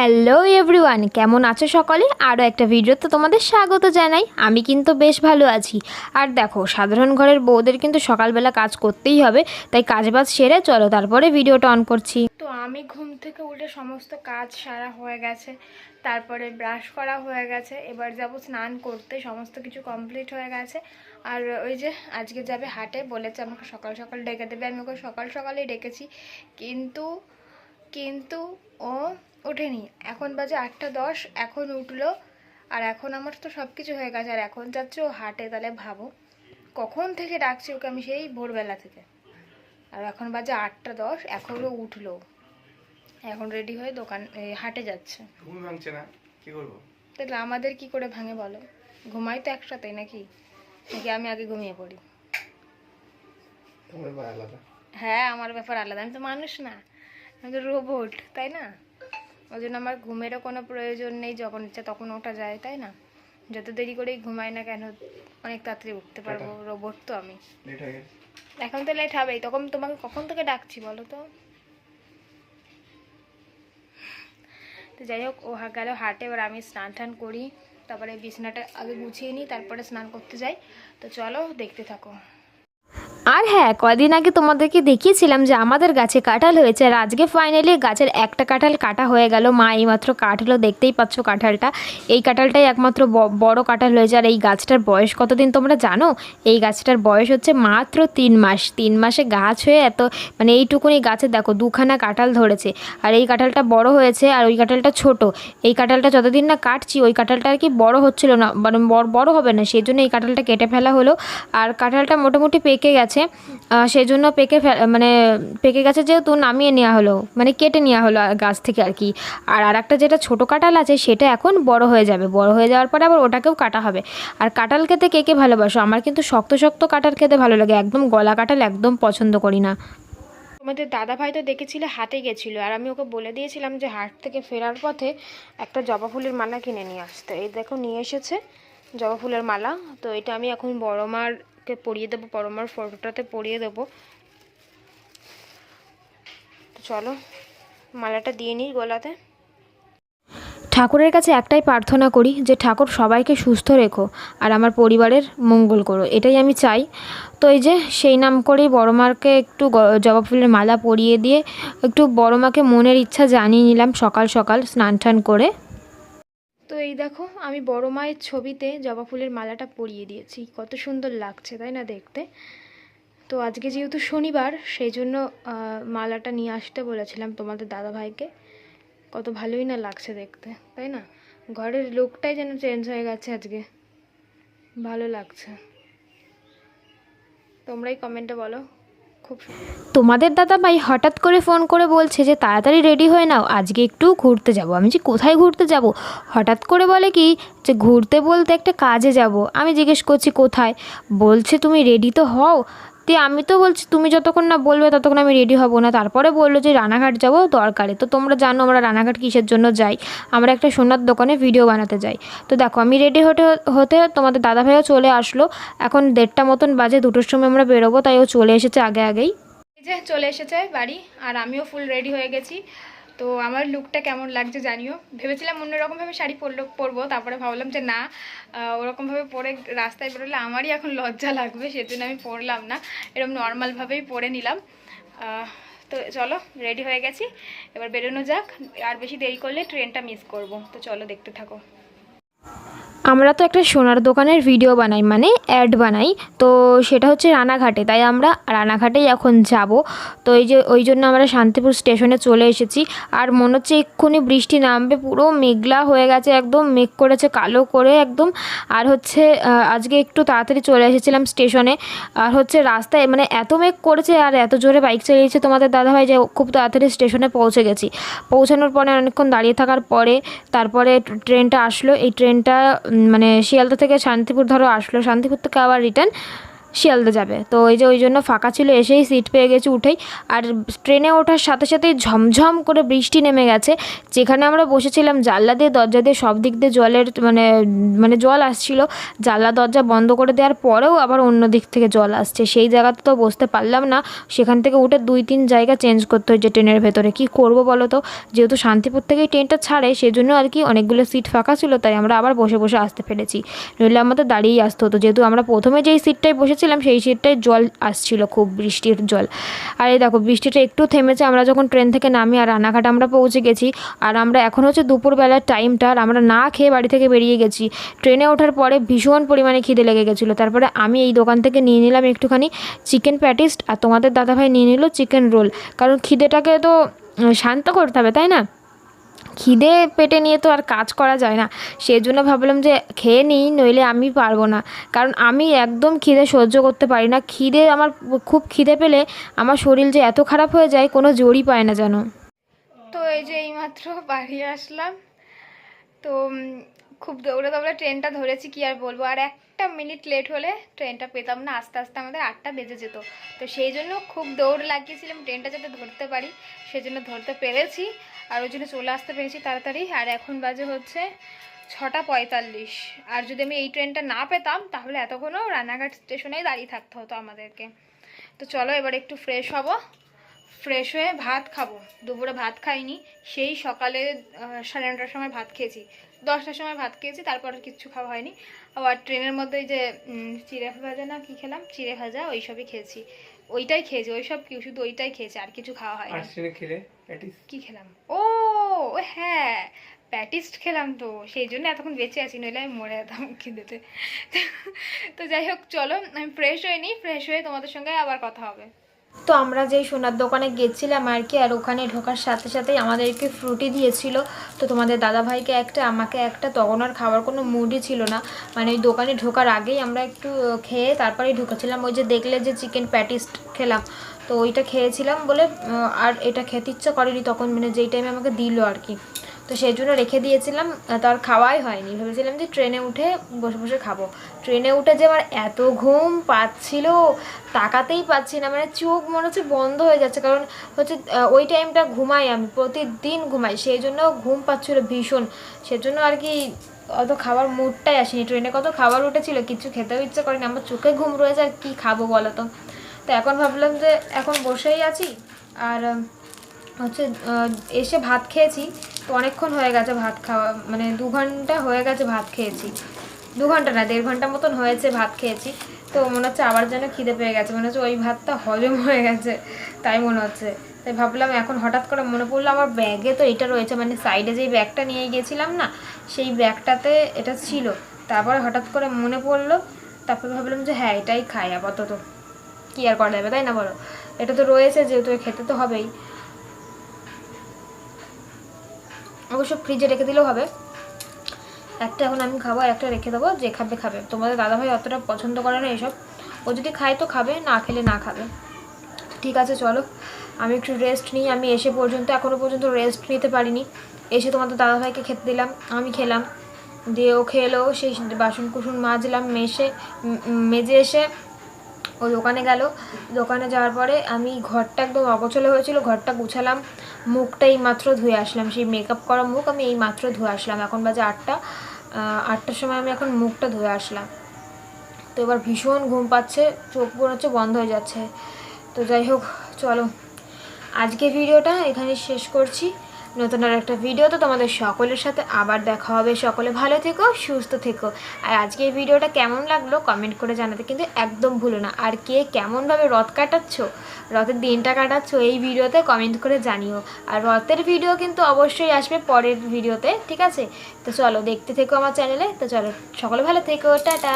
Hello everyone, কেমন আছো সকলে? আরও একটা ভিডিওতে তোমাদের স্বাগত জানাই। আমি কিন্তু বেশ ভালো আছি। আর দেখো, সাধারণ ঘরের বউদের কিন্তু সকালবেলা কাজ করতেই হবে, তাই কাজ বাজ সেরে চলো তারপরে ভিডিওটা অন করছি। তো আমি ঘুম থেকে উঠে সমস্ত কাজ সারা হয়ে গেছে, তারপরে ব্রাশ করা হয়ে গেছে, এবার যাব স্নান করতে, সমস্ত কিছু কমপ্লিট হয়ে গেছে। আর ওই যে আজকে যাবে হাটে, বলেছে আমাকে সকাল সকাল ডেকে দেবে, আমি ওকে সকাল সকালেই ডেকেছি। কিন্তু কিন্তু ও ওঠেনি। এখন বাজে আটটা দশ এখন উঠল আর এখন আমার তো সব কিছু হয়ে গেছে আর এখন যাচ্ছে ও হাটে তাহলে ভাবো কখন থেকে ডাকছি ওকে আমি সেই ভোরবেলা থেকে। আর এখন বাজে আটটা দশ এখনও উঠল। এখন রেডি হয়ে দোকান হাটে যাচ্ছে। ঘুম ভাঙছে না? কি করব? তাহলে আমাদের কি করে ভাঙে বলো? ঘুমাই তো একসাথে নাকি? নাকি আমি আগে ঘুমিয়ে পড়ি? হ্যাঁ আমার ব্যাপার আলাদা আমি তো মানুষ না আমি তো রোবট তাই না? ওই জন্য আমার ঘুমেরও কোনো প্রয়োজন নেই যখন ইচ্ছা তখন ওঠা যায় তাই না? যত দেরি করেই ঘুমাই না কেন অনেক তাড়াতাড়ি উঠতে পারব রোবট তো আমি। এখন তো লেট হবেই তখন তোমাকে কখন থেকে ডাকছি বলো তো? তো যাই হোক ও গেল হাটে এবার আমি স্নান টান করি তারপরে বিছানাটা আগে গুছিয়ে নিই তারপরে স্নান করতে যাই। তো চলো দেখতে থাকো। আর হ্যাঁ কদিন আগে তোমাদেরকে দেখিয়েছিলাম যে আমাদের গাছে কাঁঠাল হয়েছে আর আজকে ফাইনালি গাছের একটা কাঁঠাল কাটা হয়ে গেল। মা এইমাত্র কাটলো, দেখতেই পাচ্ছ কাঁঠালটা। এই কাঁঠালটাই একমাত্র বড় কাঁঠাল হয়েছে আর এই গাছটার বয়স কতদিন তোমরা জানো? এই গাছটার বয়স হচ্ছে মাত্র তিন মাস। তিন মাসে গাছ হয়ে এত মানে এইটুকুনি গাছে দেখো দুখানা কাঁঠাল ধরেছে। আর এই কাঁঠালটা বড় হয়েছে আর ওই কাঁঠালটা ছোট। এই কাঁঠালটা যতদিন না কাটছি, ওই কাঁঠালটা আর কি বড় হচ্ছিল না মানে বড় হবে না। সেই জন্য এই কাঁঠালটা কেটে ফেলা হলো। আর কাঁঠালটা মোটামুটি পেকে গেছে। আহ, সেই জন্য পেকে মানে পেকে গেছে যেহেতু নামিয়ে নেওয়া হলো মানে কেটে নেওয়া হলো গাছ থেকে আর কি। আর আর একটা যেটা ছোটো কাঁঠাল আছে সেটা এখন বড় হয়ে যাবে। বড় হয়ে যাওয়ার পরে আবার ওটাকেও কাটা হবে। আর কাঁঠাল খেতে কে কে ভালোবাসো? আমার কিন্তু শক্ত শক্ত কাঁঠাল খেতে ভালো লাগে। একদম গলা কাঁঠাল একদম পছন্দ করি না। তোমাদের দাদা ভাই তো দেখেছিলে হাটে গেছিল আর আমি ওকে বলে দিয়েছিলাম যে হাট থেকে ফেরার পথে একটা জবা ফুলের মালা কিনে নিয়ে আসতে। এই দেখো নিয়ে এসেছে জবা ফুলের মালা। তো এটা আমি এখন বড় মারকে পরিয়ে দেবো বড় মার ফটোটাতে পরিয়ে দেবো। চলো, মালাটা দিয়ে নিই গলাতে। ঠাকুরের কাছে একটাই প্রার্থনা করি যে, ঠাকুর সবাইকে সুস্থ রেখো আর আমার পরিবারের মঙ্গল করো। এটাই আমি চাই। তো এই যে, সেই নাম করেই বড় মাকে একটু জবা ফুলের মালা পরিয়ে দিয়ে একটু বড় মাকে মনের ইচ্ছা জানিয়ে নিলাম সকাল সকাল স্নান টান করে। তো এই দেখো, আমি বড় মায়ের ছবিতে জবা ফুলের মালাটা পরিয়ে দিয়েছি। কত সুন্দর লাগছে, তাই না দেখতে? তো আজকে যেহেতু শনিবার, সেই জন্য মালাটা নিয়ে আসতে বলেছিলাম তোমাদের দাদা ভাইকে কত ভালোই না লাগছে দেখতে, তাই না? ঘরের লোকটাই যেন চেঞ্জ হয়ে গেছে আজকে। ভালো লাগছে। তোমরাই কমেন্টে বলো। তোমাদের দাদা ভাই হঠাৎ করে ফোন করে বলছে যে, তাড়াতাড়ি রেডি হয়ে নাও, আজকে একটু ঘুরতে যাব। আমি যে, কোথায় ঘুরতে যাব? হঠাৎ করে বলে কি যে, ঘুরতে বলতে একটা কাজে যাব। আমি জিজ্ঞেস করছি, কোথায়? বলছে, তুমি রেডি তো হও। তে আমি তো বলছি, তুমি যতক্ষণ না বলবে ততক্ষণ আমি রেডি হব না। তারপরে বলল যে, রানাঘাট যাব দরকারে। তো তোমরা জানো আমরা রানাঘাট কিসের জন্য যাই? আমরা একটা সোনার দোকানে ভিডিও বানাতে যাই। তো দেখো, আমি রেডি হতে হতে তোমাদের দাদা ভাইও চলে আসলো। এখন দেড়টা মতন বাজে, দুটোর সময় আমরা বেরোবো, তাই ও চলে এসেছে আগে আগেই। যে চলে এসেছে বাড়ি, আর আমিও ফুল রেডি হয়ে গেছি। তো আমার লুকটা কেমন লাগছে জানিও। ভেবেছিলাম অন্যরকমভাবে শাড়ি পরলো, পরবো, তারপরে ভাবলাম যে না ওরকমভাবে পরে রাস্তায় বেরোলে আমারই এখন লজ্জা লাগবে, সেজন্য আমি পরলাম না। এরকম নর্মালভাবেই পরে নিলাম। তো চলো রেডি হয়ে গেছি। এবার বেরোনো যাক। আর বেশি দেরি করলে ট্রেনটা মিস করব। তো চলো দেখতে থাকো। আমরা তো একটা সোনার দোকানের ভিডিও বানাই মানে অ্যাড বানাই। তো সেটা হচ্ছে রানাঘাটে, তাই আমরা রানাঘাটেই এখন যাব। তো এই যে, ওই জন্য আমরা শান্তিপুর স্টেশনে চলে এসেছি। আর মনে হচ্ছে এক্ষুনি বৃষ্টি নামবে, পুরো মেঘলা হয়ে গেছে, একদম মেঘ করেছে, কালো করে একদম। আর হচ্ছে আজকে একটু তাড়াতাড়ি চলে এসেছিলাম স্টেশনে আর হচ্ছে রাস্তায় মানে এত মেঘ করেছে, আর এত জোরে বাইক চালিয়েছে তোমাদের দাদাভাই যে খুব তাড়াতাড়ি স্টেশনে পৌঁছে গেছি। পৌঁছানোর পরে অনেকক্ষণ দাঁড়িয়ে থাকার পরে, তারপরে ট্রেনটা আসলো। এই ট্রেনটা মানে শিয়ালদা থেকে শান্তিপুর ধরো আসলো শান্তিপুর থেকে আবার রিটার্ন শিয়ালদা যাবে। তো ওই যে ওই জন্য ফাঁকা ছিল, এসেই সিট পেয়ে গেছি উঠেই। আর ট্রেনে ওঠার সাথে সাথেই ঝমঝম করে বৃষ্টি নেমে গেছে। যেখানে আমরা বসেছিলাম, জানলা দিয়ে, দরজা দিয়ে, সব দিক দিয়ে জলের মানে মানে জল আসছিল। জানলা, দরজা বন্ধ করে দেওয়ার পরেও আবার অন্য দিক থেকে জল আসছে। সেই জায়গাতে তো বসতে পারলাম না। সেখান থেকে উঠে দুই তিন জায়গা চেঞ্জ করতে হয়েছে ট্রেনের ভেতরে। কি করব বলো তো? যেহেতু শান্তিপুর থেকেই ট্রেনটা ছাড়ে সেই জন্য আর কি অনেকগুলো সিট ফাঁকা ছিল, তাই আমরা আবার বসে বসে আসতে পেরেছি। নইলে আমাদের দাঁড়িয়েই আসতে হতো। যেহেতু আমরা প্রথমে যেই সিটটায় বসেছিলাম সেই সিটটায় জল আসছিল, খুব বৃষ্টির জল। আর এই দেখো, বৃষ্টিটা একটু থেমেছে, আমরা যখন ট্রেন থেকে নামি আর রানাঘাট আমরা পৌঁছে গেছি, আর আমরা এখন হচ্ছে দুপুরবেলার টাইমটা আর আমরা না খেয়ে বাড়ি থেকে বেরিয়ে গেছি। ট্রেনে ওঠার পরে ভীষণ পরিমাণে খিদে লেগে গেছিল। তারপরে আমি এই দোকান থেকে নিয়ে নিলাম একটুখানি চিকেন প্যাটিস্ট আর তোমাদের দাদাভাই নিয়ে নিল চিকেন রোল কারণ খিদেটাকে তো শান্ত করতে হবে, তাই না? খিদে পেটে নিয়ে তো আর কাজ করা যায় না। সেই জন্য ভাবলাম যে খেয়ে নিই, নইলে আমি পারব না। কারণ আমি একদম খিদে সহ্য করতে পারি না। খিদে আমার খুব খিদে পেলে আমার শরীর যে এত খারাপ হয়ে যায়, কোনো জোরই পায় না যেন। তো এই যে এইমাত্র বাড়ি আসলাম। তো খুব দৌড়ে দৌড়ে ট্রেনটা ধরেছি, কি আর বলব? আর একটা মিনিট লেট হলে ট্রেনটা পেতাম না, আস্তে আস্তে আমাদের আটটা বেজে যেত। তো সেই জন্য খুব দৌড় লাগিয়েছিলাম ট্রেনটা যাতে ধরতে পারি সেই জন্য ধরতে পেরেছি। আর ওই জন্য চলে আসতে পেরেছি তাড়াতাড়ি। আর এখন বাজে হচ্ছে ছটা পঁয়তাল্লিশ। আর যদি আমি এই ট্রেনটা না পেতাম, তাহলে এতক্ষণও রানাঘাট স্টেশনেই দাঁড়িয়ে থাকতে হতো আমাদেরকে। তো চলো এবার একটু ফ্রেশ হব। ফ্রেশ হয়ে ভাত খাব। দুপুরে ভাত খাইনি, সেই সকালে সাড়ে নটার সময় ভাত খেয়েছি। দশটার সময় ভাত খেয়েছি, তারপর আর কিচ্ছু খাওয়া হয়নি। আবার ট্রেনের মধ্যে ওই যে চিড়ে ভাজা না কি খেলাম? চিড়ে ভাজা ওই সবই খেয়েছি। ওইটাই খেয়েছি ওই সব কি শুধু ওইটাই খেয়েছি আর কিছু খাওয়া আর হয়নি খেলে প্যাটিস? কি খেলাম? ও ও হ্যাঁ প্যাটিস্ট খেলাম তো সেই জন্য এতক্ষণ বেঁচে আছি নইলে আমি মরে যেতাম খিদেতে তো যাই হোক চলো আমি ফ্রেশ হয়ে নিই ফ্রেশ হয়ে তোমাদের সঙ্গে আবার কথা হবে। তো আমরা যেই সোনার দোকানে গেছিলাম আর কি, আর ওখানে ঢোকার সাথে সাথেই আমাদেরকে ফ্রুটি দিয়েছিল। তো তোমাদের দাদাভাইকে একটা, আমাকে একটা, তখন আর খাওয়ার কোনো মুডই ছিল না। মানে ওই দোকানে ঢোকার আগেই আমরা একটু খেয়ে তারপরেই ঢুকেছিলাম। ওই যে দেখলে যে চিকেন প্যাটিস খেলাম, তো ওইটা খেয়েছিলাম বলে আর এটা খেতে ইচ্ছা করেনি তখন মানে যেই টাইমে আমাকে দিল আর কি। তো সেই জন্য রেখে দিয়েছিলাম আহ, তার খাওয়াই হয়নি। ভেবেছিলাম যে ট্রেনে উঠে বসে বসে খাব। ট্রেনে উঠে যে আমার এত ঘুম পাচ্ছিল তাকাতেই পাচ্ছি না মানে চোখ মনে হচ্ছে বন্ধ হয়ে যাচ্ছে। কারণ হচ্ছে ওই টাইমটা ঘুমাই আমি প্রতিদিন ঘুমাই। সেই জন্য ঘুম পাচ্ছিল ভীষণ। সেজন্য আর কি অত খাবার মুডটাই আসেনি। ট্রেনে কত খাবার উঠেছিল কিছু খেতেও ইচ্ছে করেনি। আমার চোখে ঘুম রয়েছে আর কী খাব বলো তো? তো এখন ভাবলাম যে এখন বসেই আছি আর হচ্ছে এসে ভাত খেয়েছি, তো অনেকক্ষণ হয়ে গেছে ভাত খাওয়া মানে দু ঘণ্টা হয়ে গেছে ভাত খেয়েছি। দু ঘণ্টা না, দেড় ঘণ্টা মতন হয়েছে ভাত খেয়েছি, তো মনে হচ্ছে আবার যেন খিদে পেয়ে গেছে, মনে হচ্ছে ওই ভাতটা হজম হয়ে গেছে, তাই মনে হচ্ছে। তাই ভাবলাম এখন হঠাৎ করে মনে পড়ল আমার ব্যাগে তো এটা রয়েছে মানে সাইডে যেই ব্যাগটা নিয়ে গেছিলাম না, সেই ব্যাগটাতে এটা ছিল। তারপরে হঠাৎ করে মনে পড়ল, তারপরে ভাবলাম যে হ্যাঁ এটাই খাই আপাতত। কী আর করা যাবে, তাই না বলো? এটা তো রয়েছে, যেহেতু খেতে তো হবেই। অবশ্য ফ্রিজে রেখে দিলেও হবে। একটা এখন আমি খাব একটা রেখে দেবো, যে খাবে খাবে। তোমাদের দাদাভাই অতটা পছন্দ করে না এসব। ও যদি খায় তো খাবে, না খেলে না খাবে। ঠিক আছে, চলো। আমি একটু রেস্ট নিই। আমি এসে পর্যন্ত এখনও পর্যন্ত রেস্ট নিতে পারিনি। এসে তোমাদের দাদাভাইকে খেতে দিলাম, আমি খেলাম। দিয়ে ও খেলো, সেই বাসন কুসুন মাজলাম মেশে মেজে এসে ও দোকানে গেল। দোকানে যাওয়ার পরে আমি ঘরটা একদম অগোছলে হয়েছিল, ঘরটা গুছালাম, মুখটা এই মাত্র ধুয়ে আসলাম। সেই মেকআপ করা মুখ আমি এই মাত্র ধুয়ে আসলাম। এখন বাজে আটটা আটটার সময় আমি এখন মুখটা ধুয়ে আসলাম। তো এবার ভীষণ ঘুম পাচ্ছে, চোখ মনে হচ্ছে বন্ধ হয়ে যাচ্ছে। তো যাই হোক, চলো। আজকে ভিডিওটা এখানে শেষ করছি। নতুন আর একটা ভিডিওতে তোমাদের সকলের সাথে আবার দেখা হবে। সকলে ভালো থেকো, সুস্থ থেকো। আর আজকে এই ভিডিওটা কেমন লাগল কমেন্ট করে জানাতে কিন্তু একদম ভুলো না। আর কে কেমনভাবে রথ কাটাচ্ছ, রথের দিনটা কাটাচ্ছ, এই ভিডিওতে কমেন্ট করে জানিও। আর রথের ভিডিও কিন্তু অবশ্যই আসবে পরের ভিডিওতে ঠিক আছে? তো চলো, দেখতে থেকো আমার চ্যানেলে তো চলো, সকলে ভালো থেকো, টাটা!